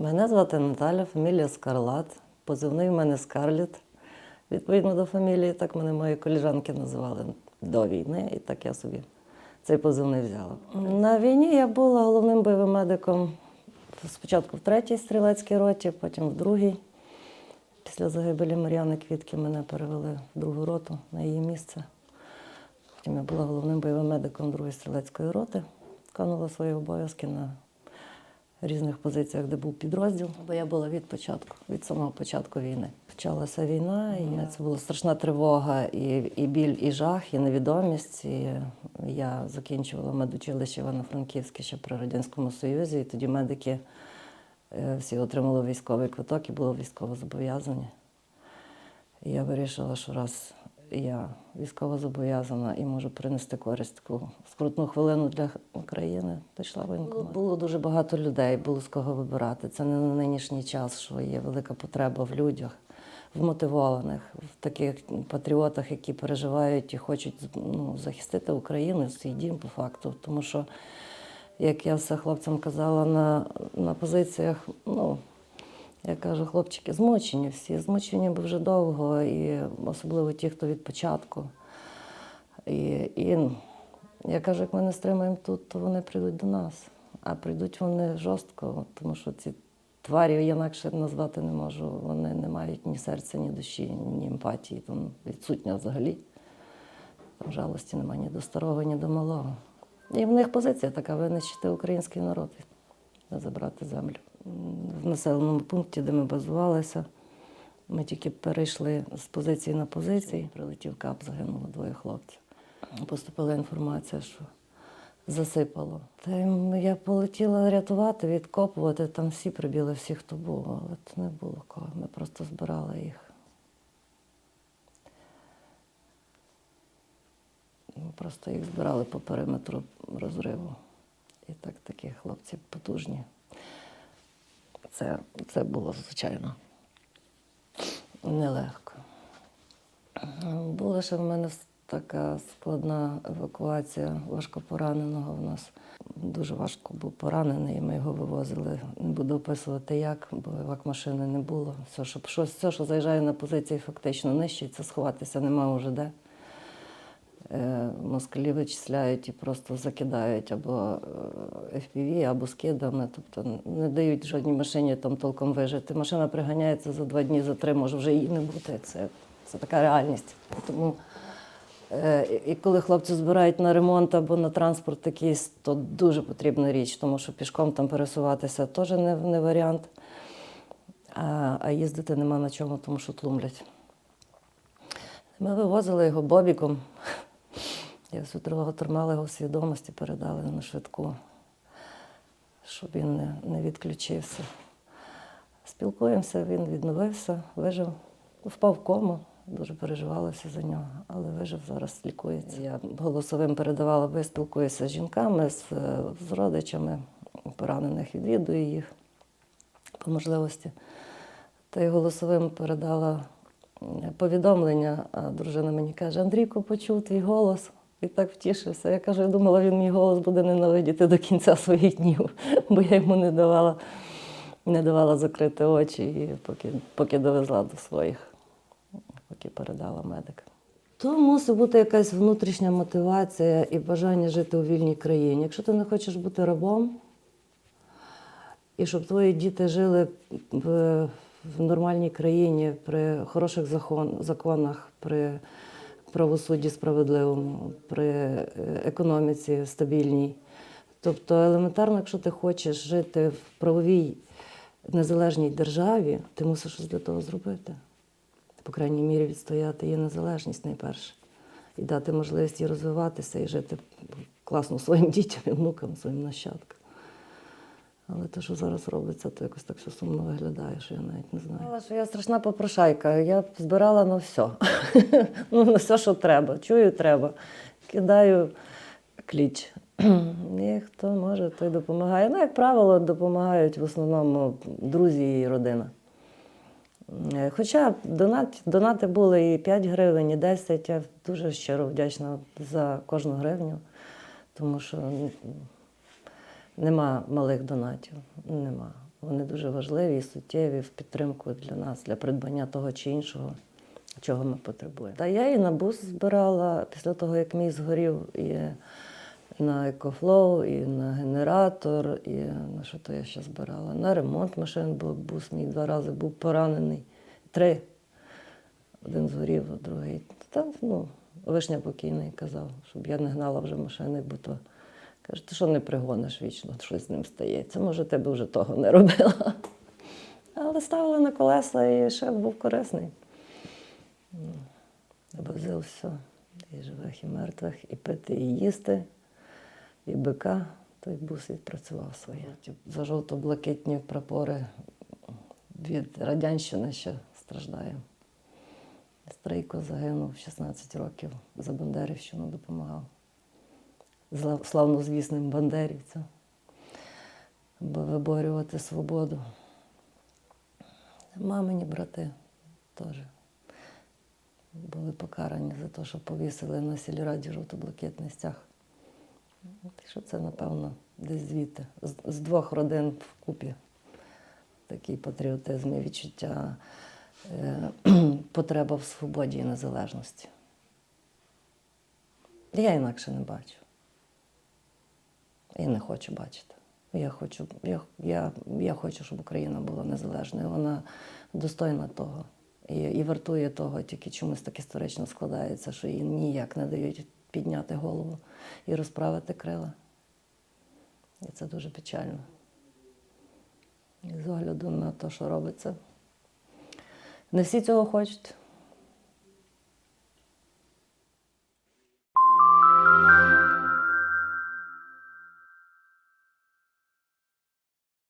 Мене звати Наталя, фамілія Скарлат. Позивний в мене Скарліт. Відповідно до фамілії, так мене мої коліжанки називали до війни, і так я собі цей позивний взяла. На війні я була головним бойовим медиком спочатку в третій стрілецькій роті, потім в другій. Після загибелі Мар'яни Квітки мене перевели в другу роту на її місце. Потім я була головним бойовим медиком другої стрілецької роти, виконувала свої обов'язки на різних позиціях, де був підрозділ. Бо я була від початку, від самого початку війни. Почалася війна, і це була страшна тривога, і, і біль, і жах, і невідомість. І я закінчувала медучилище Івано-Франківське ще при Радянському Союзі, і тоді медики е, всі отримали військовий квиток і були військово зобов'язані. І я вирішила, що раз я військово зобов'язана і можу принести користь таку скрутну хвилину для України, пішла в воєнкомат. Було дуже багато людей, було з кого вибирати. Це не на нинішній час, що є велика потреба в людях, вмотивованих, в таких патріотах, які переживають і хочуть ну, захистити Україну, свій дім по факту. Тому що, як я все хлопцям казала на, на позиціях, ну. Я кажу, хлопчики, змучені всі, змучені бо вже довго, і особливо ті, хто від початку. І, і я кажу, як ми не стримаємо тут, то вони прийдуть до нас. А прийдуть вони жорстко, тому що ці тварі я інакше назвати не можу. Вони не мають ні серця, ні душі, ні емпатії. Там відсутня взагалі. Там жалості немає ні до старого, ні до малого. І в них позиція така винищити український народ, забрати землю в населеному пункті, де ми базувалися. Ми тільки перейшли з позиції на позиції. Прилетів кап, загинуло двоє хлопців. Поступила інформація, що засипало. Та я полетіла рятувати, відкопувати. Там всі прибіли, всі, хто був, але це не було кого. Ми просто збирали їх. Ми просто їх збирали по периметру розриву. І так такі хлопці потужні. Це, це було, звичайно, нелегко. Була ще в мене така складна евакуація важкопораненого в нас. Дуже важко був поранений, і ми його вивозили. Не буду описувати як, бо евак-машини не було. Все, що, все, що заїжджає на позиції, фактично нищиться, сховатися нема вже де. Е, Москалі вичисляють і просто закидають або е, FPV, або скидами, тобто не дають жодній машині там толком вижити. Машина приганяється за два дні, за три, може вже її не бути. Це, це така реальність. Тому е, і коли хлопці збирають на ремонт або на транспорт якийсь, то дуже потрібна річ, тому що пішком там пересуватися теж не, не варіант. А, а їздити нема на чому, тому що тлумлять. Ми вивозили його бобіком. Я всю тривогу тримала його свідомості, передали на швидку, щоб він не, не відключився. Спілкуємося, він відновився, вижив, впав в кому, дуже переживалася за нього, але вижив, зараз лікується. Я голосовим передавала, бо я спілкуюся з жінками, з, з родичами поранених, відвідую їх по можливості. Та й голосовим передала повідомлення, а дружина мені каже: Андрійко, почув твій голос. І так втішився. Я кажу, я думала, він мій голос буде ненавидіти до кінця своїх днів, бо я йому не давала, не давала закрити очі, і поки, поки довезла до своїх, поки передала медикам. То мусить бути якась внутрішня мотивація і бажання жити у вільній країні. Якщо ти не хочеш бути рабом, і щоб твої діти жили в, нормальній країні при хороших закон, законах, при правосудді справедливому, при е, економіці стабільній. Тобто, елементарно, якщо ти хочеш жити в правовій незалежній державі, ти мусиш щось для того зробити. По крайній мірі, відстояти її незалежність найперше. І дати можливість їй розвиватися і жити класно своїм дітям і внукам, своїм нащадкам. Але те, що зараз робиться, то якось так все сумно виглядає, що я навіть не знаю. Знала, що я страшна попрошайка. Я збирала на все. ну, на все, що треба. Чую, треба. Кидаю кліч. І хто може, той допомагає. Ну, як правило, допомагають в основному друзі і родина. Е, Хоча донат, донати були і 5 гривень, і 10. Я дуже щиро вдячна за кожну гривню, тому що нема малих донатів. Нема. Вони дуже важливі і суттєві в підтримку для нас, для придбання того чи іншого, чого ми потребуємо. Та я і на бус збирала після того, як мій згорів, і на екофлоу, і на генератор, і на що то я ще збирала. На ремонт машин, бо бус мій два рази був поранений. Три. Один згорів, а другий. Там, ну, вишня покійний казав, щоб я не гнала вже машини, бо то каже, ти що не пригониш вічно, щось з ним стається. Може, ти б вже того не робила. Але ставили на колеса і ще був корисний. Ну, Возив все. І живих, і мертвих, і пити, і їсти, і бика. Той бус відпрацював своє. За жовто-блакитні прапори від Радянщини ще страждає. Стрийко загинув 16 років за Бандерівщину допомагав. Славнозвісним бандерівцям, аби виборювати свободу. Мамині брати теж були покарані за те, що повісили на сільраді жовто-блакитний стяг. Що це, напевно, десь звідти. З двох родин вкупі. Такий патріотизм і відчуття е, потреба в свободі і незалежності. Я інакше не бачу. І не хочу бачити. Я хочу, я, я, я хочу, щоб Україна була незалежною. Вона достойна того. І, і вартує того, тільки чомусь так історично складається, що їй ніяк не дають підняти голову і розправити крила. І це дуже печально. І з огляду на те, що робиться. Не всі цього хочуть.